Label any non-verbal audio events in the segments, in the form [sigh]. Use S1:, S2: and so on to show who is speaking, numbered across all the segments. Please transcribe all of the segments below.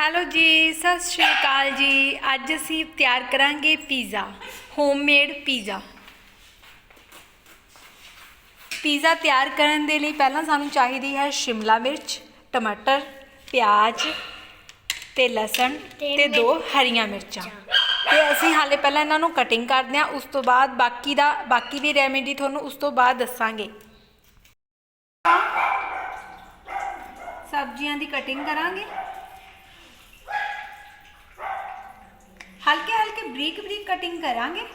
S1: Hello ਜੀ ਸਤਿ ਸ਼੍ਰੀ ਅਕਾਲ ਜੀ। ਅੱਜ ਅਸੀਂ ਤਿਆਰ ਕਰਾਂਗੇ ਪੀਜ਼ਾ ਹੋਮਮੇਡ ਪੀਜ਼ਾ ਪੀਜ਼ਾ ਤਿਆਰ ਕਰਨ ਦੇ ਲਈ ਪਹਿਲਾਂ ਸਾਨੂੰ ਚਾਹੀਦੀ ਹੈ ਸ਼ਿਮਲਾ ਮਿਰਚ ਟਮਾਟਰ ਪਿਆਜ਼ ਤੇ ਲਸਣ
S2: ਤੇ
S1: ਦੋ ਹਰੀਆਂ ਮਿਰਚਾਂ। ਤੇ ਅਸੀਂ ਹਾਲੇ ਪਹਿਲਾਂ ਇਹਨਾਂ ਨੂੰ ਕਟਿੰਗ ਕਰਦੇ ਹਾਂ ਉਸ ਤੋਂ ਬਾਅਦ ਬਾਕੀ ਦਾ ਬਾਕੀ ਦੀ ਰੈਮੇਡੀ ਤੁਹਾਨੂੰ ਉਸ ਤੋਂ ਬਾਅਦ ਦੱਸਾਂਗੇ। ਸਬਜ਼ੀਆਂ ਦੀ ਕਟਿੰਗ ਕਰਾਂਗੇ। ਹਲਕੇ ਹਲਕੇ ਬਰੀਕ ਬਰੀਕ ਕਟਿੰਗ ਕਰਾਂਗੇ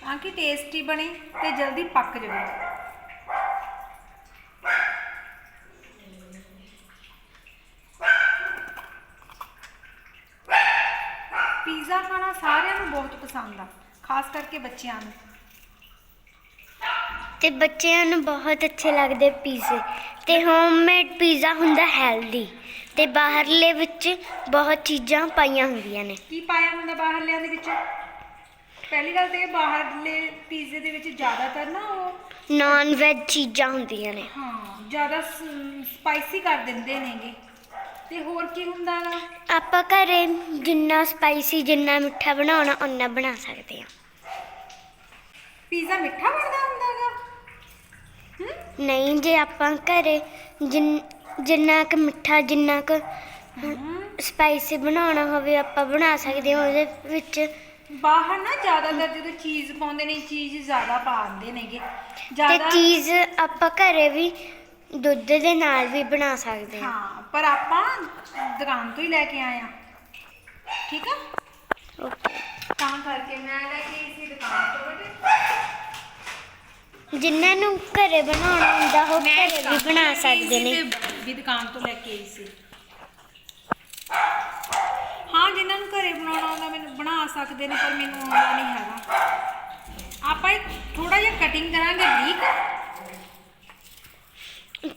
S1: ਤਾਂ ਕਿ ਟੇਸਟੀ ਬਣੇ ਤੇ ਜਲਦੀ ਪੱਕ ਜਾਵੇ। ਪੀਜ਼ਾ ਖਾਣਾ ਸਾਰਿਆਂ ਨੂੰ ਬਹੁਤ ਪਸੰਦ ਆ, ਖਾਸ ਕਰਕੇ ਬੱਚਿਆਂ ਨੂੰ।
S2: ਤੇ ਬੱਚਿਆਂ ਨੂੰ ਬਹੁਤ ਅੱਛੇ ਲੱਗਦੇ ਪੀਜ਼ੇ। ਤੇ ਹੋਮਮੇਡ ਪੀਜ਼ਾ ਹੁੰਦਾ ਹੈਲਦੀ ਤੇ ਬਾਹਰਲੇ ਵਿੱਚ ਬਹੁਤ ਚੀਜ਼ਾਂ ਪਾਈਆਂ ਹੁੰਦੀਆਂ ਨੇ।
S1: ਕੀ ਪਾਇਆ ਹੁੰਦਾ ਬਾਹਰਲਿਆਂ ਦੇ ਵਿੱਚ? ਪਹਿਲੀ ਗੱਲ ਤੇ ਬਾਹਰਲੇ ਪੀਜ਼ੇ ਦੇ ਵਿੱਚ ਜ਼ਿਆਦਾਤਰ ਨਾ ਉਹ
S2: ਨਾਨ ਵੈਜ ਚੀਜ਼ਾਂ ਹੁੰਦੀਆਂ ਨੇ।
S1: ਹਾਂ ਜ਼ਿਆਦਾ ਸਪਾਈਸੀ ਕਰ ਦਿੰਦੇ ਨੇਗੇ। ਤੇ ਹੋਰ ਕੀ ਹੁੰਦਾ ਗਾ
S2: ਆਪਾਂ ਘਰੇ ਜਿੰਨਾ ਸਪਾਈਸੀ ਜਿੰਨਾ ਮਿੱਠਾ ਬਣਾਉਣਾ ਓਨਾ ਬਣਾ ਸਕਦੇ ਹਾਂ।
S1: ਪੀਜ਼ਾ ਮਿੱਠਾ ਬਣਦਾ ਹੁੰਦਾ ਗਾ?
S2: ਨਹੀਂ ਜੇ ਆਪਾਂ ਘਰੇ ਜਿੰਨ- ਜਿੰਨਾ ਕੁ ਮਿੱਠਾ ਜਿੰਨਾ ਕੁ ਸਪਾਈਸੀ ਬਣਾਉਣਾ ਹੋਵੇ ਆਪਾਂ ਬਣਾ ਸਕਦੇ ਹਾਂ ਉਹਦੇ ਵਿੱਚ।
S1: ਬਾਹਰ ਨਾ ਜ਼ਿਆਦਾਤਰ ਜਦੋਂ ਚੀਜ਼ ਪਾਉਂਦੇ ਨੇ ਚੀਜ਼ ਜ਼ਿਆਦਾ ਪਾਉਂਦੇ ਨੇਗੇ।
S2: ਤੇ
S1: ਜ਼ਿਆਦਾ
S2: ਚੀਜ਼ ਆਪਾਂ ਘਰੇ ਵੀ ਦੁੱਧ ਦੇ ਨਾਲ ਵੀ ਬਣਾ ਸਕਦੇ ਹਾਂ।
S1: ਹਾਂ ਪਰ ਆਪਾਂ ਦੁਕਾਨ ਤੋਂ ਹੀ ਲੈ ਕੇ ਆਏ ਆ ਠੀਕ ਆ?
S2: ਓਕੇ।
S1: ਤਾਂ ਕਰਕੇ ਮੈਂ ਲੈ ਕੇ ਆਈ ਸੀ ਦੁਕਾਨ ਤੋਂ ਬੇਟੇ
S2: ਜਿਨ੍ਹਾਂ ਨੂੰ ਘਰੇ ਬਣਾਉਣਾ ਹੁੰਦਾ ਉਹ ਘਰੇ ਵੀ ਬਣਾ ਸਕਦੇ ਨੇ।
S1: ਵੀ ਦੁਕਾਨ ਤੋਂ ਲੈ ਕੇ ਆਈ ਸੀ। ਹਾਂ ਜਿਨ੍ਹਾਂ ਨੂੰ ਘਰੇ ਬਣਾਉਣਾ ਆਉਂਦਾ ਮੈਨੂੰ ਬਣਾ ਸਕਦੇ ਨੇ ਪਰ ਮੈਨੂੰ ਆਉਂਦਾ ਨਹੀਂ ਹੈਗਾ। ਆਪਾਂ ਥੋੜਾ ਜਿਹਾ ਕਟਿੰਗ ਕਰਾਂਗੇ ਬਰੀਕ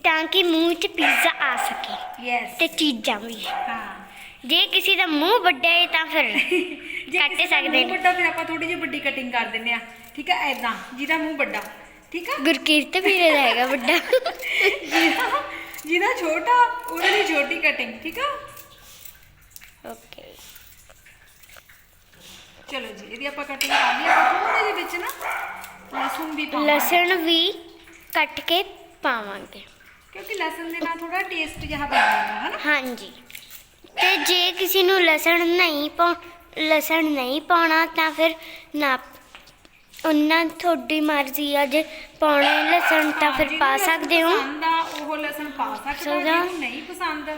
S2: ਤਾਂ ਕਿ ਮੂੰਹ 'ਚ ਪੀਜ਼ਾ ਆ ਸਕੇ
S1: ਯੈਸ
S2: ਤੇ ਚੀਜ਼ਾਂ ਵੀ।
S1: ਹਾਂ।
S2: ਜੇ ਕਿਸੇ ਦਾ ਮੂੰਹ ਵੱਡਾ ਹੈ ਤਾਂ ਫਿਰ [laughs]
S1: ਜੇ
S2: ਕੱਟ
S1: ਦਾ
S2: ਸਕਦੇ
S1: ਮੂੰਹ
S2: ਨੇ।
S1: ਵੱਡਾ ਫਿਰ ਆਪਾਂ ਥੋੜੀ ਜਿਹੀ ਵੱਡੀ ਕਟਿੰਗ ਕਰ ਦਿੰਨੇ ਆ ਠੀਕ ਆ? ਐਦਾਂ ਜਿਹਦਾ ਮੂੰਹ ਵੱਡਾ। ਠੀਕ ਆ?
S2: ਗੁਰਕੀਰਤ ਵੀਰੇ ਦਾ ਹੈਗਾ ਵੱਡਾ। [laughs]
S1: ਜਿਹਦਾ ਜਿਹਦਾ ਛੋਟਾ ਉਹਦੇ ਲਈ ਛੋਟੀ ਕਟਿੰਗ ਠੀਕ ਆ?
S2: ਓਕੇ
S1: ਚਲੋ ਜੀ ਇਹਦੀ ਆਪਾਂ ਕਟਿੰਗ ਕਰ ਲਈ ਆਪਾਂ ਜਿਹੇ ਵਿੱਚ ਨਾ ਲਸਣ ਵੀ ਪਾਵਾਂਗੇ।
S2: ਲਸਣ ਵੀ ਕੱਟ ਕੇ ਪਾਵਾਂਗੇ।
S1: ਕਿਉਂਕਿ ਲਸਣ ਦੇ ਨਾਲ ਥੋੜਾ ਟੇਸਟ ਜਿਹਾ ਬਣ ਜਾਂਦਾ ਹੈ ਨਾ
S2: ਹਾਂਜੀ। ਤੇ ਜੇ ਕਿਸੇ ਨੂੰ ਲਸਣ ਨਹੀਂ ਪਾ ਲਸਣ ਨਹੀਂ ਪਾਉਣਾ ਤਾਂ ਫਿਰ ਨਾ ਉਹਨਾਂ ਤੁਹਾਡੀ ਮਰਜ਼ੀ ਆ ਜੇ ਪਾਉਣਾ ਲਸਣ ਤਾਂ ਫਿਰ ਪਾ ਸਕਦੇ ਹੋ।
S1: ਪਸੰਦ ਆ ਉਹ ਲਸਣ ਪਾ ਸਕਦਾ
S2: ਸਕਦਾ।
S1: ਜਿਹਨੂੰ ਨਹੀਂ ਪਸੰਦ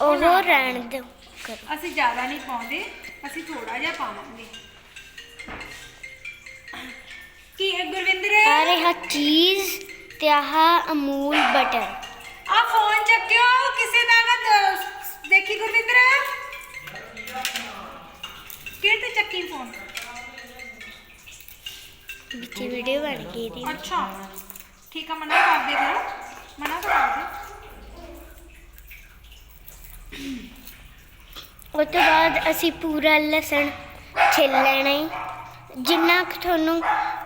S2: ਉਹ
S1: ਨਾ
S2: ਰਹਿਣ ਦਿਓ। ਕਰੋ
S1: ਅਸੀਂ ਜ਼ਿਆਦਾ ਨਹੀਂ ਪਾਉਂਦੇ ਅਸੀਂ ਥੋੜਾ ਜਿਹਾ ਪਾਵਾਂਗੇ। ਕੀ ਹੈ ਗੁਰਵਿੰਦਰ?
S2: ਆ ਰਿਹਾ ਚੀਜ਼ ਤੇ ਆਹ ਅਮੂਲ ਬਟਰ।
S1: ਆ ਫੋਨ ਚੱਕਿਓ ਕਿਸੇ ਦਾ ਨਾ ਦ- ਦੇਖੀ ਗੁਰਵਿੰਦਰ? ਕਿਹੜੇ ਤੇ ਚੱਕੀ ਫੋਨ?
S2: ਵਿੱਚ ਵੀਡੀਓ ਬਣ ਗਈ ਦੀ
S1: ਅੱਛਾ ਠੀਕ ਆ ਮਨਾ ਕਰ ਦੇ ਫਿਰ। ਮਨਾ ਤਾਂ ਕਰ ਦੇ।
S2: ਉਸ ਤੋਂ ਬਾਅਦ ਅਸੀਂ ਪੂਰਾ ਲਸਣ ਛਿੱਲ ਲੈਣਾ ਹੈ ਜਿੰਨਾ ਕੁ ਤੁਹਾਨੂੰ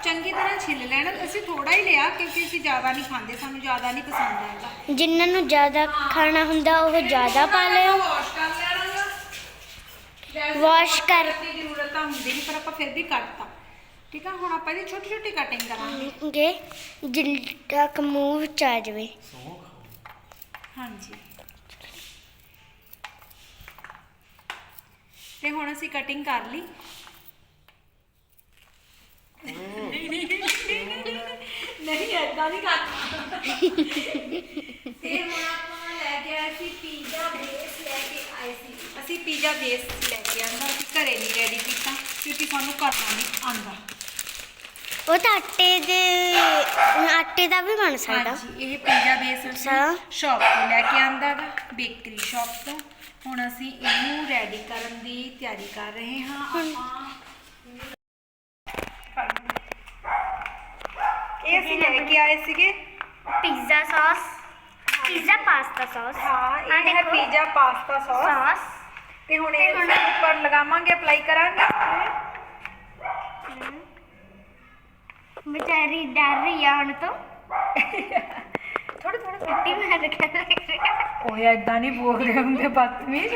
S1: ਚੰਗੀ ਤਰ੍ਹਾਂ ਛਿੱਲ ਲੈਣਾ ਅਸੀਂ ਥੋੜਾ ਹੀ ਲਿਆ ਕਿਉਂਕਿ ਅਸੀਂ ਜ਼ਿਆਦਾ ਨਹੀਂ ਖਾਂਦੇ ਸਾਨੂੰ ਜ਼ਿਆਦਾ ਨਹੀਂ ਪਸੰਦ ਆਉਂਦਾ
S2: ਜਿਨ੍ਹਾਂ ਨੂੰ ਜ਼ਿਆਦਾ ਖਾਣਾ ਹੁੰਦਾ ਉਹ ਜ਼ਿਆਦਾ ਪਾ ਲਿਓ।
S1: ਵਾਸ਼ ਕਰ ਲੈਣਾ ਵੈਸੇ
S2: ਵਾਸ਼ ਕਰ
S1: ਦੀ ਜ਼ਰੂਰਤ ਤਾਂ ਹੁੰਦੀ ਨਹੀਂ ਪਰ ਆਪਾਂ ਫਿਰ ਵੀ ਕੱਟਤਾ ਠੀਕ ਆ ਹੁਣ ਆਪਾਂ ਇਹਦੀ ਛੋਟੀ ਛੋਟੀ ਕਟਿੰਗ ਕਰਾਂਗੇ।
S2: ਗੇ ਜਿੰਨਾ ਕੁ ਮੂੰਹ ਵਿੱਚ ਆ ਜਾਵੇ।
S1: ਹਾਂਜੀ। ਤੇ ਹੁਣ ਅਸੀਂ ਕਟਿੰਗ ਕਰ ਲਈ। ਨਹੀਂ ਐਦਾਂ ਨਹੀਂ ਕਰਨਾ। ਤੇ ਹੁਣ ਆਪਾਂ ਲੈ ਕੇ ਆਏ ਸੀ ਪੀਜ਼ਾ ਬੇਸ ਲੈ ਕੇ ਆਏ ਸੀ। ਅਸੀਂ ਪੀਜ਼ਾ ਬੇਸ ਲੈ ਕੇ ਆਂਦਾ ਅਸੀਂ ਘਰੇ ਨਹੀਂ ਰੈਡੀ ਕੀਤਾ ਕਿਉਂਕਿ ਸਾਨੂੰ ਕਰਨਾ ਨਹੀਂ ਆਂਦਾ
S2: ਉਹ ਤਾਂ ਆਟੇ ਦੇ ਆਟੇ ਦਾ ਵੀ ਬਣ ਸਕਦਾ।
S1: ਹਾਂਜੀ ਇਹ ਪੀਜ਼ਾ ਬੇਸ
S2: ਅੱਛਾ।
S1: ਅਸੀਂ ਸ਼ਾਪ ਤੋਂ ਲੈ ਕੇ ਆਂਦਾ ਗਾ ਬੇਕਰੀ ਸ਼ਾਪ ਤੋਂ। ਹੁਣ ਅਸੀਂ ਇਹਨੂੰ ਰੈਡੀ ਕਰਨ ਦੀ ਤਿਆਰੀ ਕਰ ਰਹੇ ਹਾਂ। ਆਪਾਂ ਇਹ ਅਸੀਂ ਲੈ ਕੇ ਆਏ ਸੀਗੇ।
S2: Pizza sauce pizza pasta sauce.
S1: ਹਾਂ ਇਹ ਹੈ ਪੀਜ਼ਾ ਪਾਸਤਾ ਸੌਸ।
S2: ਸੌਸ।
S1: ਤੇ ਹੁਣ ਇਹ ਅਸੀਂ ਉੱਪਰ ਲਗਾਵਾਂਗੇ ਅਪਲਾਈ ਕਰਾਂਗੇ।
S2: ਵਿਚਾਰੀ ਡਰ ਰਹੀ ਆ ਹੁਣ ਤੋਂ।
S1: ਥੋੜਾ ਥੋੜਾ
S2: ਮਿੱਟੀ ਮਾਰ ਕੇ
S1: ਓਏ ਐਦਾਂ ਨਹੀਂ ਬੋਲਦੇ ਹੁੰਦੇ ਬਦਤਮੀਜ਼।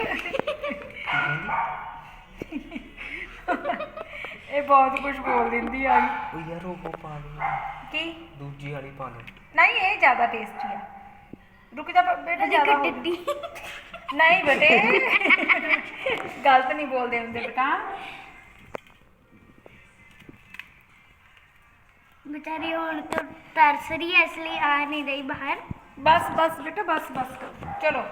S1: ਇਹ ਬਹੁਤ ਕੁਝ ਬੋਲ ਦਿੰਦੀ ਆ।
S3: ਉਹ ਯਾਰ ਉਹ ਪਾ ਦੇ
S1: ਕੀ?
S3: ਦੂਜੀ ਵਾਲੀ ਪਾ ਦੇ
S1: ਨਹੀਂ ਇਹ ਜ਼ਿਆਦਾ ਟੇਸਟੀ ਆ। ਰੁਕ ਜਾ ਬੇਟਾ ਜ਼ਿਆਦਾ ਹੋ ਗਿਆ। ਨਹੀਂ ਬੇਟੇ। ਗਲਤ ਨਹੀਂ ਬੋਲਦੇ ਹੁੰਦੇ ਬੇਟਾ।
S2: ਵਿਚਾਰੀ ਹੁਣ ਤਾਂ ਤਰਸ ਰਹੀ ਹੈ ਇਸ ਲਈ ਆ ਨਹੀਂ ਰਹੀ ਬਾਹਰ।
S1: ਬਸ ਬਸ ਬੇਟਾ ਬਸ ਬਸ। ਕਰੋ। ਚਲੋ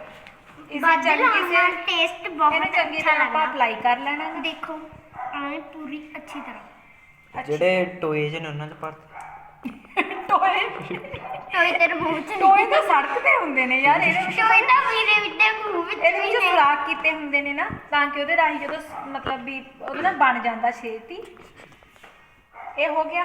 S1: ਇਸ
S2: ਬਾਦਲ
S1: ਚੰਗੀ ਸੇ
S2: ਟੇਸਟ
S1: ਬਹੁਤ ਚੰਗੀ ਅੱਛਾ ਆਪਾਂ ਅਪਲਾਈ ਕਰ ਲੈਣਾ
S2: ਗਾ। ਦੇਖੋ ਆਏ ਪੂਰੀ ਅੱਛੀ
S3: ਤਰ੍ਹਾਂ। ਜਿਹੜੇ ਟੋਏਜ ਨੇ ਉਹਨਾਂ ਦੇ ਪਰ
S1: ਟੋਏ?
S2: ਟੋਏ ਤੇਰੇ ਮੂੰਹ ਚ
S1: ਟੋਏ ਤਾਂ ਸੜਕ ਤੇ ਹੁੰਦੇ ਨੇ ਯਾਰ ਇਹਦੇ ਵਿੱਚ
S2: ਟੋਏ ਤਾਂ ਮੇਰੇ ਵਿੱਚ ਤੇ ਮੂੰਹ ਵਿੱਚ
S1: ਇਹਦੇ
S2: ਵੀ
S1: ਵਿੱਚ ਕੀਤੇ ਹੁੰਦੇ ਨੇ ਨਾ ਤਾਂ ਕਿ ਉਹਦੇ ਰਾਹੀਂ ਜਦੋਂ ਮਤਲਬ ਵੀ ਉਹਦੇ ਨਾਲ ਬਣ ਜਾਂਦਾ ਛੇਤੀ। ਇਹ ਹੋ ਗਿਆ।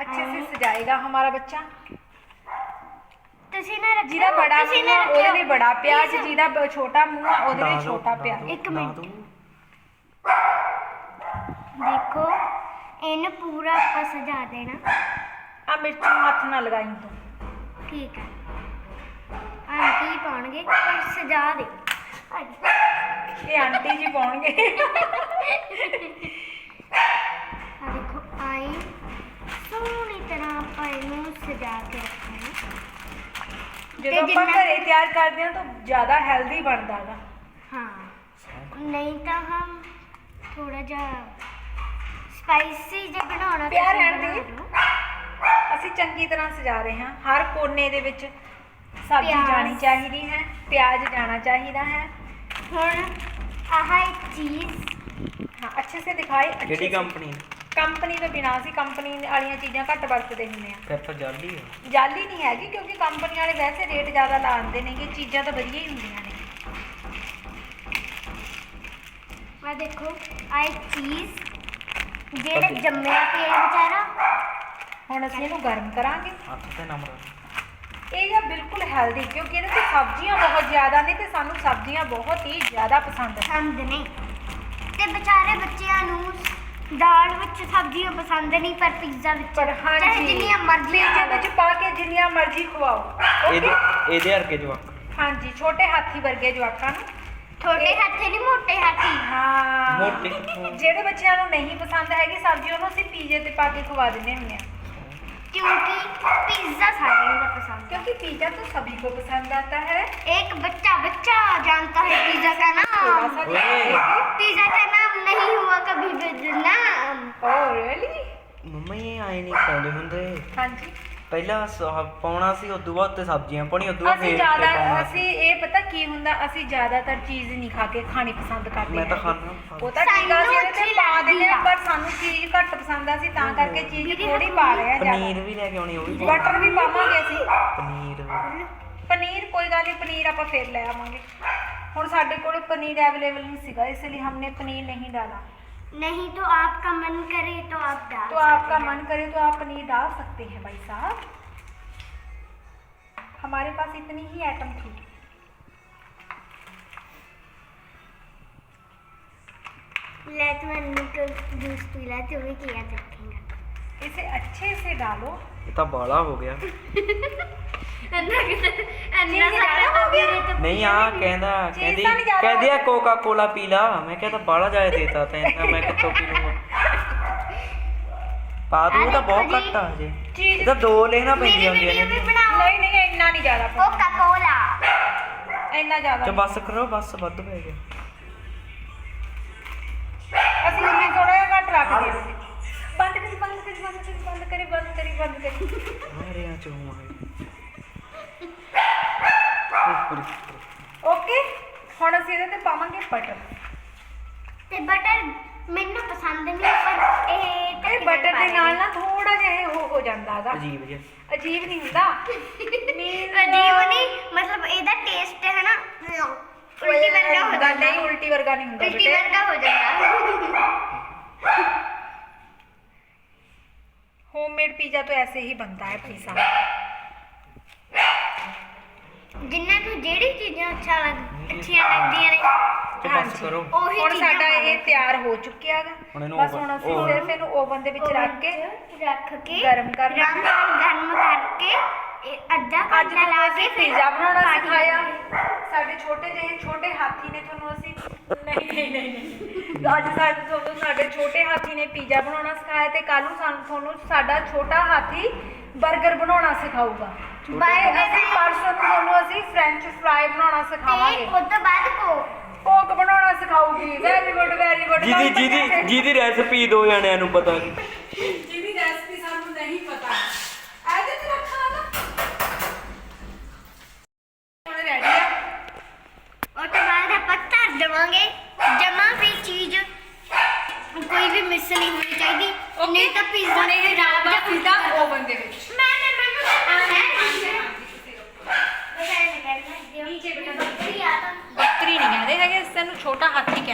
S1: अच्छे से सजाएगा हमारा बच्चा
S2: ਤੁਸੀਂ ਨਾ ਰੱਖਿਓ
S1: ਜਿਹਦਾ ਬੜਾ
S2: ਤੁਸੀਂ
S1: ਮੂੰਹ
S2: ਨਾ
S1: ਆ, ਉਹਦੇ ਲਈ
S2: ਰੱਖਿਓ।
S1: ਬੜਾ ਪਿਆਜ਼ ਜਿਹਦਾ ਬ- ਛੋਟਾ ਮੂੰਹ ਆ, ਉਹਦੇ ਲਈ
S3: ਲਾ ਦਿਓ,
S1: ਛੋਟਾ
S3: ਲਾ
S1: ਪਿਆਜ਼
S3: ਦਿਓ,
S2: ਇੱਕ
S3: ਲਾ
S2: ਮਿੰਟ।
S3: ਦਿਓ।
S2: ਦੇਖੋ ਇਹਨੂੰ ਪੂਰਾ ਆਪਾਂ ਸਜਾ ਦੇਣਾ
S1: ਆ ਮਿਰਚ ਨੂੰ ਹੱਥ ਨਾ ਲਗਾਈ ਤੂੰ
S2: ਠੀਕ ਹੈ ਆਂਟੀ ਪਾਉਣਗੇ ਪਰ ਸਜਾ ਦੇ ਆ ਜਾ।
S1: ਇਹ ਆਂਟੀ ਜੀ ਪਾਉਣਗੇ [laughs] ਜਦੋਂ ਆਪਾਂ
S2: ਜਿੰਨਾ-
S1: ਘਰੇ ਤਿਆਰ ਕਰਦੇ ਹਾਂ ਤਾਂ ਜ਼ਿਆਦਾ ਹੈਲਦੀ ਬਣਦਾ ਹੈਗਾ
S2: हाँ नहीं तो हम थोड़ा जा स्पाइसी जब बनाना तो
S1: प्यार
S2: फिर
S1: रहने
S2: बना
S1: दे।
S2: लो।
S1: ਅਸੀਂ ਚੰਗੀ ਤਰ੍ਹਾਂ ਸਜਾ ਰਹੇ ਹਾਂ ਹਰ ਕੋਨੇ ਦੇ ਵਿੱਚ ਸਬਜ਼ੀ
S2: ਪਿਆਜ਼।
S1: ਜਾਣੀ ਚਾਹੀਦੀ ਹੈ ਪਿਆਜ਼ ਜਾਣਾ ਚਾਹੀਦਾ ਹੈ
S2: ਹੁਣ ਆਹ ਇੱਕ ਚੀਜ਼
S1: ਹਾਂ ਅੱਛੇ ਸੇ ਦਿਖਾਏ ਅੱਛੇ
S3: ਕਿਹੜੀ
S1: ਸੇ।
S3: ਕੰਪਨੀ
S1: ਕੰਪਨੀ ਤੋਂ ਬਿਨਾਂ ਅਸੀਂ ਕੰਪਨੀ ਵਾਲੀਆਂ ਚੀਜ਼ਾਂ ਘੱਟ ਵਰਤਦੇ ਹੁੰਦੇ ਆ
S3: ਫਿਰ ਤਾਂ ਜਾਲੀ ਹੈ
S1: ਜਾਲੀ ਨਹੀਂ ਹੈਗੀ ਕਿਉਂਕਿ ਕੰਪਨੀ ਵਾਲੇ ਵੈਸੇ ਰੇਟ ਜ਼ਿਆਦਾ ਲਾਉਂਦੇ ਨੇਗੇ ਚੀਜ਼ਾਂ ਤਾਂ ਵਧੀਆ ਹੀ ਹੁੰਦੀਆਂ ਨੇ।
S2: ਆ ਦੇਖੋ ਆ ਇੱਕ ਚੀਜ਼ ਜਿਹੜਾ ਜੰਮਿਆ ਪਿਆ ਹੈ ਵਿਚਾਰਾ
S1: ਹੁਣ ਅਸੀਂ ਇਹਨੂੰ ਗਰਮ ਕਰਾਂਗੇ।
S3: ਹੱਥ ਤੇ ਨੰਬਰ
S1: ਇਹ ਆ ਬਿਲਕੁਲ ਹੈਲਦੀ ਕਿਉਂਕਿ ਇਹਦੇ ਵਿੱਚ ਸਬਜ਼ੀਆਂ ਬਹੁਤ ਜ਼ਿਆਦਾ ਨੇ ਤੇ ਸਾਨੂੰ ਸਬਜ਼ੀਆਂ ਬਹੁਤ ਹੀ ਜ਼ਿਆਦਾ ਪਸੰਦ ਨੇ।
S2: ਪਸੰਦ ਨਹੀਂ ਤੇ ਵਿਚਾਰੇ ਬੱਚਿਆਂ ਨੂੰ ਦਾਲ ਵਿੱਚ ਸਬਜ਼ੀਆਂ ਪਸੰਦ ਨਹੀਂ ਪਰ ਪੀਜ਼ਾ ਵਿੱਚ
S1: ਪਰ
S2: ਚਾਹੇ
S1: ਹਾਂਜੀ
S2: ਜਿੰਨੀਆਂ ਮਰਜ਼ੀਆਂ
S1: ਪੀਜ਼ੇ ਵਿੱਚ ਪਾ ਕੇ ਜਿੰਨੀਆਂ ਮਰਜ਼ੀ ਖਵਾਓ
S3: ਇਹਦੇ
S1: ਓਕੇ
S3: ਇਹਦੇ ਵਰਗੇ ਜਵਾਕ
S1: ਹਾਂਜੀ ਛੋਟੇ ਹਾਥੀ ਵਰਗੇ ਜਵਾਕਾਂ ਨੂੰ
S2: ਛੋਟੇ ਹਾਥੀ ਨਹੀਂ ਮੋਟੇ ਹਾਥੀ
S1: ਹਾਂ
S3: ਮੋਟੇ ਕਿੱਥੋਂ?
S1: ਜਿਹੜੇ ਬੱਚਿਆਂ ਨੂੰ ਨਹੀਂ ਪਸੰਦ ਹੈਗੀ ਸਬਜ਼ੀ ਉਹਨੂੰ ਅਸੀਂ ਪੀਜ਼ੇ ਤੇ ਪਾ ਕੇ ਖਵਾ ਦਿੰਦੇ ਹੁੰਦੇ ਆ
S2: क्योंकि पिज्जा सारे को पसंद है
S1: क्योंकि पिज्जा तो सभी को पसंद आता है
S2: एक बच्चा बच्चा जानता है पिज्जा का
S1: थोड़ा
S2: नाम
S1: सा
S3: ओए।
S1: दिखाइए
S2: पिज्जा का नाम नहीं हुआ कभी भी नाम
S1: ओह रियली
S3: ਮੰਮਾ ਇਹ ਆਏ ਨਹੀਂ ਪਾਉਂਦੇ ਹੁੰਦੇ
S1: हाँ जी
S3: ਪਹਿਲਾਂ ਸ- ਪਾਉਣਾ ਸੀ ਉਦੋਂ ਬਾਅਦ ਤੇ ਸਬਜ਼ੀਆਂ ਪਾਉਣੀ ਉਦੋਂ ਬਾਅਦ
S1: ਅਸੀਂ
S3: ਫੇਰ
S1: ਜ਼ਿਆਦਾ
S3: ਤੇ ਪਾਉਣਾ
S1: ਅਸੀਂ ਇਹ ਪਤਾ ਕੀ ਹੁੰਦਾ ਅਸੀਂ ਜ਼ਿਆਦਾਤਰ ਚੀਜ਼ ਨਹੀਂ ਖਾ ਕੇ ਖਾਣੀ ਪਸੰਦ ਕਰਦੇ
S3: ਮੈਂ ਤਾਂ
S1: ਹੈਗੇ।
S3: ਖਾਣਾ
S1: ਉਹ ਤਾਂ ਠੀਕ ਆ ਅਸੀਂ ਇਹਦੇ ਤੇ
S2: ਸਾਨੂੰ
S1: ਪਾ
S2: ਅੱਛੀ
S1: ਦਿੰਦੇ ਆ
S2: ਲੱਗਦੀ
S1: ਪਰ ਸਾਨੂੰ ਚੀਜ਼ ਘੱਟ ਪਸੰਦ ਆ ਸੀ ਤਾਂ ਕਰਕੇ ਚੀਜ਼
S2: ਦੀਦੀ,
S1: ਥੋੜੀ ਪਾ ਰਹੇ ਆ ਜ਼ਿਆਦਾ
S3: ਪਨੀਰ ਵੀ ਲੈ ਕੇ ਆਉਣੀ ਉਹ ਵੀ
S1: ਬਟਰ ਵੀ ਪਾਵਾਂਗੇ ਅਸੀਂ
S3: ਪਨੀਰ
S1: ਪਨੀਰ ਕੋਈ ਗੱਲ ਨਹੀਂ ਪਨੀਰ ਆਪਾਂ ਫੇਰ ਲੈ ਆਵਾਂਗੇ ਹੁਣ ਸਾਡੇ ਕੋਲ ਪਨੀਰ ਅਵੇਲੇਬਲ ਨਹੀਂ ਸੀਗਾ ਇਸ ਲਈ हमने पनीर नहीं डाला
S2: नहीं तो आपका मन करे तो आप डाल
S1: तो आपका मन करे तो आप पनीर डाल सकते हैं भाई साहब हमारे पास इतनी ही आइटम थी
S2: ले तुम्हें को जूस पिला तुम्हें किया रखेगा
S1: इसे अच्छे से डालो
S3: ਇਹ ਤਾਂ ਬਾਲਾ ਹੋ [laughs]
S1: ਇੰਨਾ ਕਿਤੇ
S2: ਇੰਨਾ
S1: ਸਾਰਾ
S2: ਹੋ ਗਿਆ।
S3: ਨਹੀਂ ਆ ਕਹਿੰਦਾ ਕਹਿੰਦੀ ਕਹਿੰਦੀ ਆ ਕੋਕਾ ਕੋਲਾ ਪੀ ਲਾ। ਮੈਂ ਕਿਹਾ ਤਾਂ ਬਾਲਾ ਜਾਏ ਦੇਤਾ ਤੈਂ ਇੰਨਾ ਮੈਂ ਕਿੱਥੋਂ ਪੀ ਲੂੰਗਾ? ਪਾ ਦੂ ਤਾਂ ਬਹੁਤ ਘੱਟ ਆ ਜੇ ਇਹ ਤਾਂ ਦੋ ਲੈਣਾ ਪੈਂਦੀਆਂ ਹੁੰਦੀਆਂ ਨੇ।
S1: ਨਹੀਂ ਨਹੀਂ ਇੰਨਾ ਨਹੀਂ ਜ਼ਿਆਦਾ
S2: ਕੋਕਾ ਕੋਲਾ
S1: ਇੰਨਾ ਜ਼ਿਆਦਾ
S3: ਤੇ ਬਸ ਕਰੋ ਬਸ ਵੱਧ ਪੈ ਗਿਆ।
S1: ਅਸੀਂ ਇੰਨੇ ਥੋੜਾ ਜਿਹਾ ਘੱਟ ਰੱਖ ਦਿੰਦੇ ਬੰਦ ਕਰੀ ਬੰਦ ਕਰੀ ਬੰਦ ਕਰੀ ਬੰਦ ਕਰੀ ਬੰਦ ਕਰੀ ਬੰਦ ਕਰੀ।
S3: ਮਾਰਿਆ ਚੋਂ ਆਏ
S1: ਓਕੇ ਹੁਣ ਅਸੀਂ ਇਹਦੇ ਤੇ ਪਾਵਾਂਗੇ ਬਟਰ
S2: ਤੇ ਬਟਰ ਮੈਨੂੰ ਪਸੰਦ ਨਹੀਂ ਪਰ ਇਹ ਤੇ
S1: ਬਟਰ ਦੇ ਨਾਲ ਨਾ। ਥੋੜਾ ਜਿਹਾ ਇਹ ਹੋ ਹੋ ਜਾਂਦਾ ਹੈਗਾ
S3: ਅਜੀਬ ਜਿਹਾ।
S1: ਅਜੀਬ ਨਹੀਂ ਹੁੰਦਾ। [laughs] ਮੀਨ
S2: ਅਜੀਬ ਨਹੀਂ ਮਤਲਬ ਇਹਦਾ ਟੇਸਟ ਹੈ ਨਾ। ਉਲਟੀ ਵਰਗਾ ਹੋ ਜਾਂਦਾ
S1: ਨਹੀਂ। ਉਲਟੀ ਵਰਗਾ ਨਹੀਂ ਹੁੰਦਾ
S2: ਉਲਟੀ ਵਰਗਾ ਹੋ ਜਾਂਦਾ।
S1: ਹੋਮਮੇਡ ਪੀਜ਼ਾ ਤਾਂ ਐਸੇ ਹੀ ਬਣਦਾ ਹੈ ਪੀਜ਼ਾ
S2: ਜਿੰਨਾਂ ਨੂੰ ਜਿਹੜੀ ਚੀਜ਼ਾਂ ਅੱਛਾ ਲੱਗ ਅੱਛੀਆਂ ਲੱਗਦੀਆਂ ਨੇ
S3: ਤੇ ਬਸ
S1: ਹਾਂਜੀ।
S3: ਕਰੋ
S2: ਉਹੀ
S1: ਹੁਣ
S2: ਚੀਜ਼ਾਂ
S1: ਸਾਡਾ
S2: ਪਾਓ।
S1: ਇਹ ਤਿਆਰ ਹੋ ਚੁੱਕਿਆ ਹੈਗਾ
S3: ਹੁਣ ਇਹਨੂੰ
S1: ਬਸ
S3: oven-
S1: ਹੁਣ ਅਸੀਂ
S3: oven-
S1: ਸਿਰਫ ਇਹਨੂੰ ਓਵਨ ਦੇ ਵਿੱਚ ਰੱਖ ਕੇ
S2: ਰੱਖ ਕੇ
S1: ਗਰਮ ਕਰਨਾ।
S2: ਗਰਮ ਗਰਮ ਕਰਕੇ ਇਹ ਅੱਧਾ
S1: ਅੱਜ
S2: ਘੰਟਾ ਲਾ
S1: ਤੁਹਾਨੂੰ
S2: ਕੇ
S1: ਅਸੀਂ
S2: ਫਿਰ
S1: ਪੀਜ਼ਾ ਬਣਾਉਣਾ ਸਿਖਾਇਆ ਸਾਡੇ ਛੋਟੇ ਜਿਹੇ ਛੋਟੇ ਹਾਥੀ ਨੇ ਤੁਹਾਨੂੰ ਅਸੀਂ ਨਹੀਂ ਨਹੀਂ ਨਹੀਂ ਨਹੀਂ ਅੱਜ ਸਾਡੇ ਤੁਹਾਨੂੰ ਸਾਡੇ ਛੋਟੇ ਹਾਥੀ ਨੇ ਪੀਜ਼ਾ ਬਣਾਉਣਾ ਸਿਖਾਇਆ ਤੇ ਕੱਲ ਨੂੰ ਸਾਨੂੰ ਤੁਹਾਨੂੰ ਸਾਡਾ ਛੋਟਾ ਹਾਥੀ 버ਗਰ ਬਣਾਉਣਾ ਸਿਖਾਊਗਾ ਬਾਏ ਅਸੀਂ ਪਰਸੋਂ ਨੂੰ ਤੁਹਾਨੂੰ ਅਸੀਂ ਫ੍ਰੈਂਚ ਫਰਾਈ ਬਣਾਉਣਾ
S2: ਤੇ
S1: ਸਿਖਾਵਾਂਗੇ।
S2: ਉਸ ਤੋਂ ਬਾਅਦ ਕੋ
S1: ਕੋਕ ਬਣਾਉਣਾ ਸਿਖਾਊਗੀ। ਵੈਰੀ ਗੁੱਡ ਵੈਰੀ ਗੁੱਡ
S3: ਜਿਹਦੀ ਜਿਹਦੀ ਜਿਹਦੀ ਰੈਸਪੀ ਦੋ ਜਣਿਆਂ ਨੂੰ ਪਤਾ। ਨਹੀਂ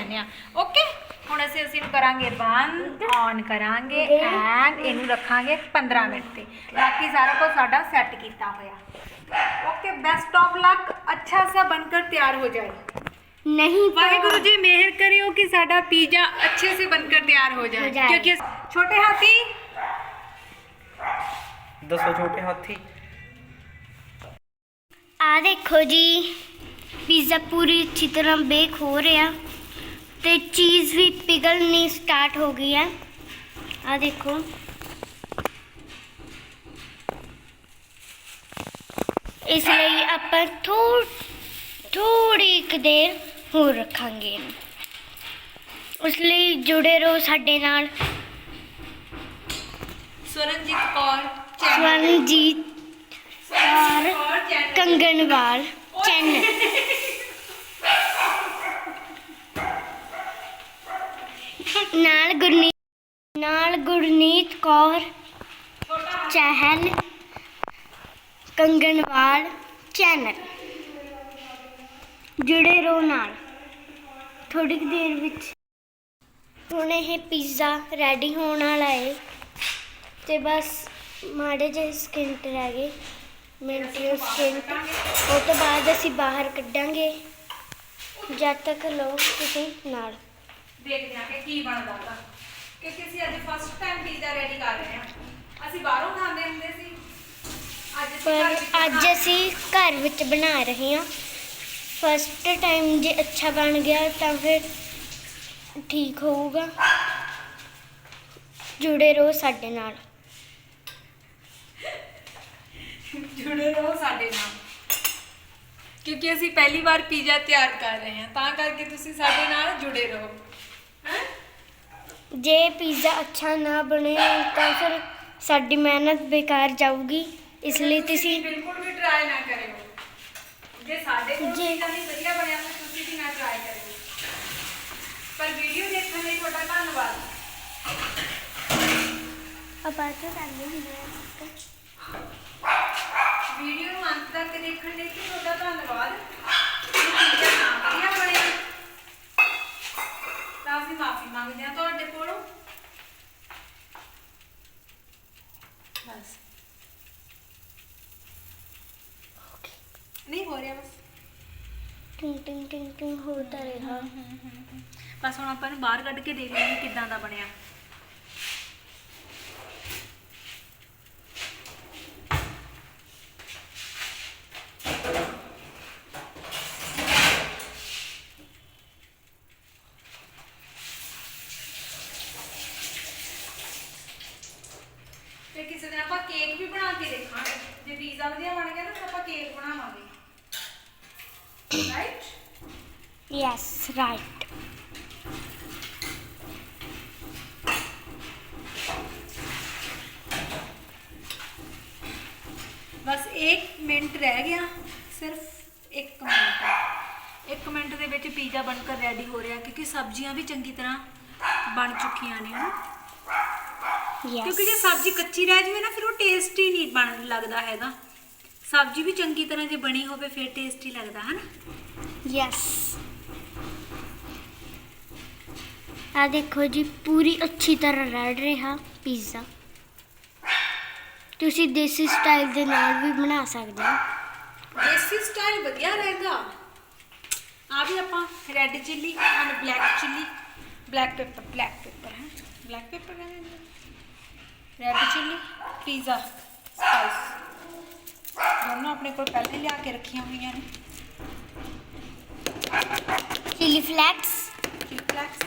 S1: ਲੈਨੇ ਆ ਓਕੇ ਹੁਣ ਅਸੀਂ ਅਸੀਂ ਨੂੰ ਕਰਾਂਗੇ ਬੰਦ ਔਨ ਕਰਾਂਗੇ ਐਂਡ ਇਹਨੂੰ ਰੱਖਾਂਗੇ 15 ਮਿੰਟ ਤੇ ਬਾਕੀ ਸਾਰਾ ਕੁਝ ਸਾਡਾ ਸੈੱਟ ਕੀਤਾ ਹੋਇਆ ਓਕੇ ਬੈਸਟ ਆਫ ਲੱਕ ਅੱਛਾ ਸਾ ਬਣਕਰ ਤਿਆਰ ਹੋ ਜਾਏ
S2: नहीं
S1: वाहेगुरु जी मेहर करियो कि साडा पिज्जा अच्छे से बनकर तैयार हो जाए क्योंकि छोटे हाथी
S3: दसो छोटे हाथी
S2: आ देखो जी पिज्जा पूरी अच्छी तरह बेक हो रहा ਤੇ ਚੀਜ਼ ਵੀ ਪਿਗਲਣੀ ਸਟਾਰਟ ਹੋ ਗਈ ਹੈ। ਆ ਦੇਖੋ। ਇਸ ਲਈ ਆਪਾਂ ਥੋੜ ਥੋੜੀ ਕੁ ਦੇਰ ਹੋਰ ਰੱਖਾਂਗੇ। ਉਸ ਲਈ ਜੁੜੇ ਰਹੋ ਸਾਡੇ ਨਾਲ। ਸਵਰਨਜੀਤ
S1: ਕੌਰ ਸਵਰਨਜੀਤ ਔਰ
S2: ਕੰਗਨਵਾਲ ਚੈਨਲ। ਨਾਲ ਗੁਰਨੀਤ ਨਾਲ ਗੁਰਨੀਤ ਕੌਰ, ਚਹਿਲ, ਕੰਗਣਵਾਲ ਚੈਨਲ। ਜੁੜੇ ਰਹੋ ਨਾਲ। ਥੋੜੀ ਕੁ ਦੇਰ ਵਿੱਚ ਹੁਣ ਇਹ ਪੀਜ਼ਾ ਰੈਡੀ ਹੋਣ ਵਾਲਾ ਹੈ ਤੇ ਬਸ ਮਾੜੇ ਜਿਹੇ ਸਕਿੰਟ ਰਹਿ ਗਏ। ਮਿੰਟ ਦੇ ਸਕਿੰਟ ਉਹ ਤੋਂ ਬਾਅਦ ਅਸੀਂ ਬਾਹਰ ਕੱਢਾਂਗੇ। ਜਦ ਤੱਕ ਲਓ ਤੁਸੀਂ ਨਾਲ।
S1: ਦੇਖਦੇ ਹਾਂ ਕਿ ਕੀ ਬਣਦਾ ਉਹਦਾ ਕਿਉਂਕਿ ਅਸੀਂ ਅੱਜ ਫਸਟ ਟਾਈਮ ਪੀਜ਼ਾ ਰੈਡੀ ਕਰ ਰਹੇ ਹਾਂ। ਅਸੀਂ ਬਾਹਰੋਂ ਖਾਂਦੇ ਹੁੰਦੇ ਸੀ। ਅੱਜ ਅਸੀਂ
S2: ਪਰ
S1: ਵਿੱਚ
S2: ਅੱਜ
S1: ਬਣਾ-
S2: ਅਸੀਂ ਘਰ ਵਿੱਚ ਬਣਾ ਰਹੇ ਹਾਂ। ਫਸਟ ਟਾਈਮ ਜੇ ਅੱਛਾ ਬਣ ਗਿਆ ਤਾਂ ਫਿਰ ਠੀਕ ਹੋਊਗਾ। ਜੁੜੇ ਰਹੋ ਸਾਡੇ ਨਾਲ।
S1: ਜੁੜੇ ਰਹੋ ਸਾਡੇ ਨਾਲ। ਕਿਉਂਕਿ ਅਸੀਂ ਪਹਿਲੀ ਵਾਰ ਪੀਜ਼ਾ ਤਿਆਰ ਕਰ ਰਹੇ ਹਾਂ। ਤਾਂ ਕਰਕੇ ਤੁਸੀਂ ਸਾਡੇ ਨਾਲ ਜੁੜੇ ਰਹੋ।
S2: ਜੇ ਪੀਜ਼ਾ ਅੱਛਾ ਨਾ ਬਣੇ ਤਾਂ ਫਿਰ ਸਾਡੀ ਮਿਹਨਤ ਬੇਕਾਰ ਜਾਊਗੀ। ਇਸ ਲਈ ਤੁਸੀਂ
S1: ਬਿਲਕੁਲ ਵੀ ਟਰਾਈ ਨਾ ਕਰਿਓ। ਜੇ ਸਾਡੇ ਕੋਲ
S2: ਜੇ-
S1: ਪੀਜ਼ਾ ਨਹੀਂ ਵਧੀਆ ਬਣਿਆ ਤਾਂ ਤੁਸੀਂ ਵੀ ਨਾ ਟਰਾਈ ਕਰਿਓ। ਪਰ ਵੀਡੀਓ ਦੇਖਣ ਲਈ ਤੁਹਾਡਾ ਧੰਨਵਾਦ।
S2: ਆਪਾਂ ਤਾਂ ਕਰਦੇ ਹੁੰਦੇ ਹਾਂ
S1: ਵੀਡੀਓ ਨੂੰ ਅੰਤ ਤੱਕ ਦੇਖਣ ਲਈ ਕਿ ਤੁਹਾਡਾ ਧੰਨਵਾਦ ਜੇ ਪੀਜ਼ਾ ਨਾ ਵਧੀਆ ਬਣਿਆ ਤਾਂ ਅਸੀਂ ਮਾਫੀ ਮੰਗਦੇ ਹਾਂ ਤੁਹਾਡੇ ਕੋਲੋਂ ਬਸ ਨਹੀਂ ਹੋ ਰਿਹਾ ਬਸ
S2: ਟਿੰਗ ਟਿੰਗ ਟਿੰਗ ਟਿੰਗ ਹੋਤਾ ਰਿਹਾ
S1: ਬਸ ਹੁਣ ਆਪਾਂ ਨੂੰ ਬਾਹਰ ਕੱਢ ਕੇ ਦੇਖ ਲੈਂਦੇ ਕਿੱਦਾਂ ਦਾ ਬਣਿਆ। ਤੇ ਕਿਸੇ ਦਿਨ ਆਪਾਂ ਕੇਕ ਵੀ ਬਣਾ ਕੇ ਦੇਖਾਂਗੇ। ਜੇ ਪੀਜ਼ਾ ਵਧੀਆ ਬਣ ਗਿਆ ਨਾ ਤਾਂ ਆਪਾਂ ਕੇਕ ਬਣਾਵਾਂਗੇ। ਰਾਈਟ
S2: ਯੈਸ ਰਾਈਟ
S1: ਬਸ 1 ਮਿੰਟ ਰਹਿ ਗਿਆ ਸਿਰਫ 1 ਮਿੰਟ। 1 ਮਿੰਟ ਦੇ ਵਿੱਚ ਪੀਜ਼ਾ ਬਣ ਕੇ ਰੈਡੀ ਹੋ ਰਿਹਾ ਕਿਉਂਕਿ ਸਬਜ਼ੀਆਂ ਵੀ ਚੰਗੀ ਤਰ੍ਹਾਂ ਬਣ ਚੁੱਕੀਆਂ ਨੇ ਹਨਾ? ਕਿਉਂਕਿ ਜੇ ਸਬਜ਼ੀ ਕੱਚੀ ਰਹਿ ਜਵੇ ਨਾ ਫਿਰ ਉਹ ਟੇਸਟੀ ਨਹੀਂ ਬਣ ਲੱਗਦਾ ਹੈਗਾ। ਸਬਜ਼ੀ ਵੀ ਚੰਗੀ ਤਰ੍ਹਾਂ ਜੇ ਬਣੀ ਹੋਵੇ ਫਿਰ ਟੇਸਟੀ ਲੱਗਦਾ ਹੈ ਨਾ
S2: ਯੈਸ ਆ ਦੇਖੋ ਜੀ ਪੂਰੀ ਅੱਛੀ ਤਰ੍ਹਾਂ ਰੜ ਰਿਹਾ ਪੀਜ਼ਾ। ਤੁਸੀਂ ਦੇਸੀ ਸਟਾਈਲ ਦੇ ਨਾਲ ਵੀ ਬਣਾ ਸਕਦੇ ਹੋ।
S1: ਦੇਸੀ ਸਟਾਈਲ ਵਧੀਆ ਰਹੇਗਾ। ਆ ਵੀ ਆਪਾਂ red chilli and black chilli black pepper black pepper ਹੈ। ਬਲੈਕ ਪੇਪਰ ਕਹਿੰਦੇ ਰੈੱਡ ਚਿੱਲੀ ਪੀਜ਼ਾ ਸਪਾਈਸ ਦੋਨੋਂ ਆਪਣੇ ਕੋਲ ਪਹਿਲੇ ਲਿਆ ਕੇ ਰੱਖੀਆਂ ਹੋਈਆਂ ਨੇ।
S2: ਚਿਲੀ ਫਲੈਕਸ
S1: ਚਿੱਲੀ ਫਲੈਕਸ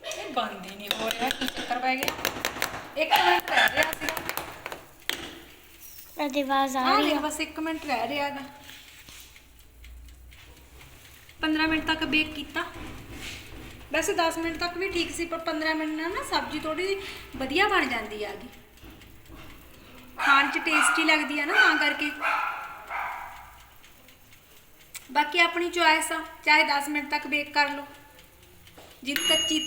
S1: ਇਹ ਬੰਦ ਹੀ ਨਹੀਂ ਹੋ ਰਿਹਾ ਕੀ ਚੱਕਰ ਪੈ ਗਿਆ? ਇੱਕ ਮਿੰਟ ਰਹਿ ਰਿਹਾ ਸੀ।
S2: ਇਹਦੀ ਆਵਾਜ਼ ਆ
S1: ਹਾਂ
S2: ਰਹੀ
S1: ਦੇਖ
S2: ਹੈ
S1: ਬਸ 1 ਮਿੰਟ ਰਹਿ ਰਿਹਾ ਹੈਗਾ 15 ਮਿੰਟ ਤੱਕ ਬੇਕ ਕੀਤਾ। ਵੈਸੇ 10 ਮਿੰਟ ਤੱਕ ਵੀ ਠੀਕ ਸੀ ਪਰ 15 ਮਿੰਟ ਨਾਲ ਨਾ ਸਬਜ਼ੀ ਥੋੜੀ ਵਧੀਆ ਬਣ ਜਾਂਦੀ ਹੈਗੀ ਖਾਣ 'ਚ ਟੇਸਟੀ ਲੱਗਦੀ ਆ ਨਾ ਤਾਂ ਕਰਕੇ। ਬਾਕੀ ਆਪਣੀ ਚੁਆਇਸ ਆ ਚਾਹੇ 10 ਮਿੰਟ ਤੱਕ ਬੇਕ ਕਰ ਲਓ। ਜਿੱਦ ਕੱਚੀ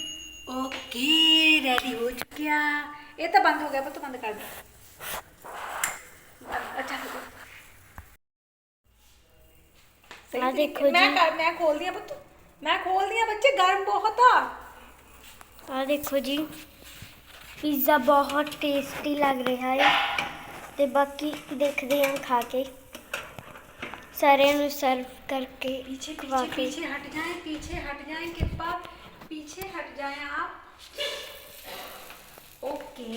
S1: ਓਕੇ ਰੈਡੀ ਹੋ ਚੁੱਕਿਆ ਇਹ ਤਾਂ ਬੰਦ ਹੋ ਗਿਆ ਪੁੱਤ ਬੰਦ ਕਰ ਦੇ ਅੱਛਾ ਹੋ ਗਿਆ ਸਹੀ
S2: ਆਹ
S1: ਤਰੀਕੇ-
S2: ਦੇਖੋ
S1: ਮੈਂ
S2: ਜੀ।
S1: ਕਰ ਮੈਂ ਖੋਲਦੀ ਆ ਪੁੱਤ ਮੈਂ ਖੋਲਦੀ ਆ ਬੱਚੇ ਗਰਮ ਬਹੁਤ ਆ
S2: ਆ ਦੇਖੋ ਜੀ ਪੀਜ਼ਾ ਬਹੁਤ ਟੇਸਟੀ ਲੱਗ ਰਿਹਾ ਹੈ ਤੇ ਬਾਕੀ ਦੇਖਦੇ ਹਾਂ ਖਾ ਕੇ ਸਾਰਿਆਂ ਨੂੰ ਸਰਵ ਕਰਕੇ
S1: पीछे
S2: ਖਵਾ
S1: पीछे
S2: ਕੇ
S1: पीछे हट जाएं पीछे हट जाएं कृपा पीछे हट जाएं आप ओके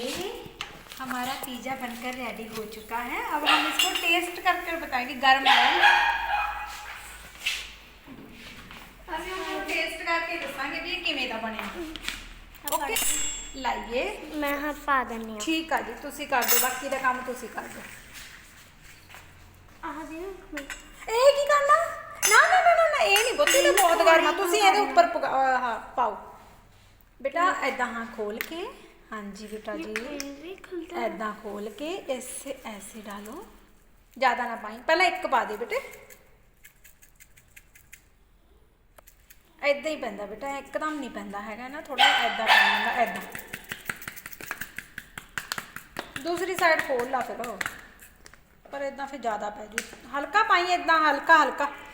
S1: हमारा पिज़्ज़ा बनकर रेडी हो चुका है अब हम इसको टेस्ट कर कर बताएंगे गर्म है ਅਸੀਂ ਹੁਣ ਟੇਸਟ ਕਰਕੇ ਦੱਸਾਂਗੇ ਵੀ ਇਹ ਕਿਵੇਂ ਦਾ ਬਣਿਆ ਓਕੇ ਲਾਈਏ
S2: ਮੈਂ ਹਾਂ ਪਾ ਦਿੰਨੀ ਆ
S1: ਠੀਕ ਆ ਜੀ ਤੁਸੀਂ ਕਰ ਦਿਓ ਬਾਕੀ ਦਾ ਕੰਮ ਤੁਸੀਂ ਕਰ ਦਿਓ
S2: ਆਹ ਦੇ
S1: ਇਹ ਕੀ ਕਰਨਾ ਨਾ ਨਾ ਨਾ ਨਾ, ਨਾ ਇਹ ਨਹੀਂ ਬੁੱਤੀ ਤਾਂ ਬਹੁਤ ਗਰਮ ਆ। ਤੁਸੀਂ ਇਹਦੇ ਉੱਪਰ ਪਕਾ- ਆਹ ਪਾਓ। ਬੇਟਾ ਐਦਾਂ ਹਾਂ ਖੋਲ ਕੇ ਹਾਂਜੀ ਬੇਟਾ ਜੀ।
S2: ਵੀ ਖੁੱਲਦਾ।
S1: ਐਦਾਂ ਖੋਲ ਕੇ ਇਸੇ ਐਸੇ ਡਾਲੋ। ਜ਼ਿਆਦਾ ਨਾ ਪਾਈ। ਪਹਿਲਾਂ ਇੱਕ ਪਾ ਦੇ ਬੇਟੇ। ਐਦਾਂ ਹੀ ਪੈਂਦਾ ਬੇਟਾ ਇੱਕਦਮ ਨਹੀਂ ਪੈਂਦਾ ਹੈਗਾ ਨਾ ਥੋੜਾ ਐਦਾਂ ਪੈਂਦਾ ਐਦਾਂ ਦੂਸਰੀ ਸਾਈਡ ਖੋਲ ਲਾ ਫਿਰ ਉਹ। ਪਰ ਇਦਾਂ ਫਿਰ ਜ਼ਿਆਦਾ ਪੈ ਜੂ। ਹਲਕਾ ਪਾਈ ਇਦਾਂ ਹਲਕਾ ਹਲਕਾ। ਪਰ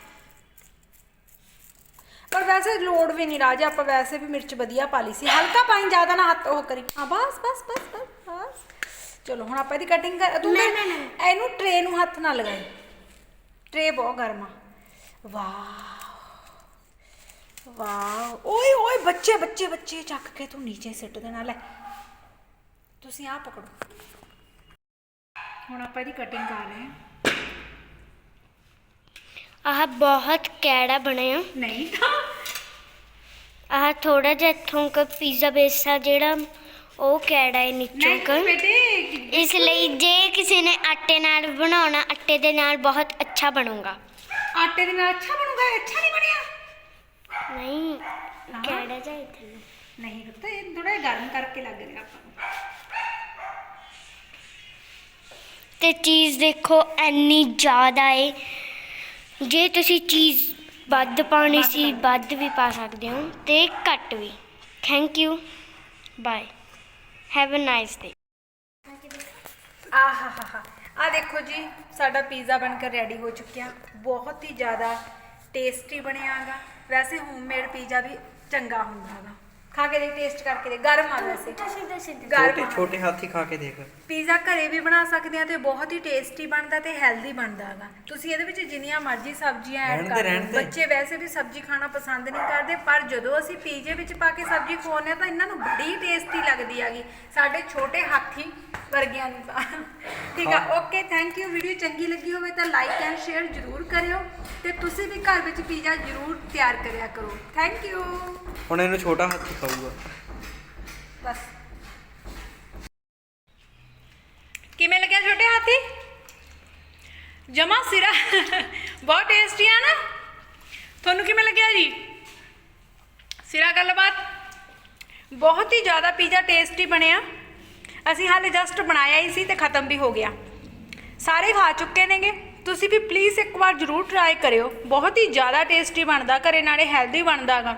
S1: ਵੈਸੇ ਲੋੜ ਵੀ ਨਹੀਂ ਰਾਜਾ ਆਪਾਂ ਵੈਸੇ ਵੀ ਮਿਰਚ ਵਧੀਆ ਪਾ ਲਈ ਸੀ। ਹਲਕਾ ਪਾਈ ਜ਼ਿਆਦਾ ਨਾ ਹੱਥ ਉਹ ਕਰੀ। ਹਾਂ ਬਸ ਬਸ ਬਸ ਬਸ ਬਸ। ਚਲੋ ਹੁਣ ਆਪਾਂ ਇਹਦੀ ਕਟਿੰਗ ਕਰ ਤੂੰ
S2: ਨਹੀਂ,
S1: ਨਾ-
S2: ਨਹੀਂ,
S1: ਇਹਨੂੰ ਟਰੇ ਨੂੰ ਹੱਥ ਨਾ ਲਗਾਈ। ਟਰੇ ਬਹੁਤ ਗਰਮ ਆ। ਵਾਹ। ਵਾਹ। ਓਏ ਓਏ ਬੱਚੇ ਬੱਚੇ ਬੱਚੇ ਚੱਕ ਕੇ ਤੂੰ ਨੀਚੇ ਸਿੱਟ ਦੇਣਾ ਲੈ। ਤੁਸੀਂ ਆ ਪਕੜੋ। ਹੁਣ ਆਪਾਂ ਇਹਦੀ ਕਟਿੰਗ ਕਰ ਰਹੇ ਹਾਂ।
S2: ਆਹ ਬਹੁਤ ਕੈੜਾ ਬਣਿਆ।
S1: ਨਹੀਂ। ਤਾਂ
S2: ਆਹ ਥੋੜਾ ਜਿਹਾ ਇੱਥੋਂ ਕ ਪੀਜ਼ਾ ਬੇਸ ਜਿਹੜਾ ਉਹ ਕੈੜਾ ਹੈ ਨੀਚੋਂ ਕ।
S1: ਬੇਟੇ
S2: ਇਸ ਲਈ ਜੇ ਕਿਸੇ ਨੇ ਆਟੇ ਨਾਲ ਬਣਾਉਣਾ ਆਟੇ ਦੇ ਨਾਲ ਬਹੁਤ ਅੱਛਾ ਬਣੂਗਾ।
S1: ਆਟੇ ਦੇ ਨਾਲ ਅੱਛਾ ਬਣੂਗਾ ਅੱਛਾ ਨਹੀਂ ਬਣਿਆ?
S2: ਨਹੀਂ। ਕੈੜਾ ਜਿਹਾ ਇੱਥੇ।
S1: ਨਹੀਂ ਪੁੱਤ ਇਹ ਥੋੜਾ ਗਰਮ ਕਰਕੇ ਲੱਗ ਰਿਹਾ ਆਪਾਂ ਨੂੰ।
S2: ਤੇ ਚੀਜ਼ ਦੇਖੋ ਇੰਨੀ ਜ਼ਿਆਦਾ ਏ। ਜੇ ਤੁਸੀਂ ਚੀਜ਼ ਵੱਧ ਪਾਉਣੀ ਸੀ, ਵੱਧ ਵੀ ਪਾ ਸਕਦੇ ਹੋ ਤੇ ਘੱਟ ਵੀ। Thank you bye have a nice day
S1: ਆਹਾਹਾਹਾ। ਆ ਦੇਖੋ ਜੀ, ਸਾਡਾ ਪੀਜ਼ਾ ਬਣ ਕੇ ਰੈਡੀ ਹੋ ਚੁੱਕਿਆ। ਬਹੁਤ ਹੀ ਜ਼ਿਆਦਾ ਟੇਸਟੀ ਬਣਿਆਗਾ ਵੈਸੇ ਹੋਮਮੇਡ ਪੀਜ਼ਾ ਵੀ ਚੰਗਾ ਹੁੰਦਾ ਹੈਗਾ। ਖਾ ਕੇ ਦੇਖ ਟੇਸਟ ਕਰਕੇ ਦੇਖ ਗਰਮ ਆ ਵੈਸੇ।
S3: ਛੋਟੇ
S1: ਗਰਮ
S3: ਛੋਟੇ ਹਾਥੀ ਖਾ ਕੇ ਦੇਖ।
S1: ਪੀਜ਼ਾ ਘਰੇ ਵੀ ਬਣਾ ਸਕਦੇ ਆ ਤੇ ਬਹੁਤ ਹੀ ਟੇਸਟੀ ਬਣਦਾ ਤੇ ਹੈਲਦੀ ਬਣਦਾ ਹੈਗਾ ਤੁਸੀਂ ਇਹਦੇ ਵਿੱਚ ਜਿੰਨੀਆਂ ਮਰਜ਼ੀ ਸਬਜ਼ੀਆਂ ਐਡ
S3: ਦੇ,
S1: ਕਰ
S3: ਰਹਿਣ
S1: ਲਓ।
S3: ਦੇ।
S1: ਬੱਚੇ ਵੈਸੇ ਵੀ ਸਬਜ਼ੀ ਖਾਣਾ ਪਸੰਦ ਨਹੀਂ ਕਰਦੇ ਪਰ ਜਦੋਂ ਅਸੀਂ ਪੀਜ਼ੇ ਵਿੱਚ ਪਾ ਕੇ ਸਬਜ਼ੀ ਖਵਾਉਂਦੇ ਹਾਂ ਤਾਂ ਇਹਨਾਂ ਨੂੰ ਬੜੀ ਟੇਸਟੀ ਲੱਗਦੀ ਹੈਗੀ। ਸਾਡੇ ਛੋਟੇ ਹਾਥੀ ਵਰਗਿਆਂ ਨੂੰ ਤਾਂ। ਠੀਕ ਆ ਓਕੇ ਥੈਂਕ ਯੂ ਵੀਡੀਓ ਚੰਗੀ ਲੱਗੀ ਹੋਵੇ ਤਾਂ ਲਾਈਕ ਐਂਡ ਸ਼ੇਅਰ ਜ਼ਰੂਰ ਕਰਿਓ ਤੇ ਤੁਸੀਂ ਵੀ ਘਰ ਵਿੱਚ ਪੀਜ਼ਾ ਜ਼ਰੂਰ ਤਿਆਰ ਕਰਿਆ ਕਰੋ। ਥੈਂਕ ਯੂ
S3: ਹੁਣ ਇਹਨੂੰ ਛੋਟਾ ਹਾਥੀ ਖਾਊਗਾ
S1: ਬਸ। ਕਿਵੇਂ ਲੱਗਿਆ ਛੋਟੇ ਹਾਥੀ? ਜਮਾ ਸਿਰਾ। ਬਹੁਤ ਟੇਸਟੀ ਆ ਨਾ। ਤੁਹਾਨੂੰ ਕਿਵੇਂ ਲੱਗਿਆ ਜੀ? ਸਿਰਾ ਗੱਲਬਾਤ? ਬਹੁਤ ਹੀ ਜ਼ਿਆਦਾ ਪੀਜ਼ਾ ਟੇਸਟੀ ਬਣਿਆ। ਅਸੀਂ ਹਾਲੇ ਜਸਟ ਬਣਾਇਆ ਹੀ ਸੀ ਤੇ ਖਤਮ ਵੀ ਹੋ ਗਿਆ। ਸਾਰੇ ਖਾ ਚੁੱਕੇ ਨੇਗੇ। ਤੁਸੀਂ ਵੀ ਪਲੀਜ਼ ਇੱਕ ਵਾਰ ਜ਼ਰੂਰ ਟਰਾਈ ਕਰਿਓ। ਬਹੁਤ ਹੀ ਜ਼ਿਆਦਾ ਟੇਸਟੀ ਬਣਦਾ, ਘਰੇ ਨਾਲੇ ਹੈਲਦੀ ਬਣਦਾਗਾ।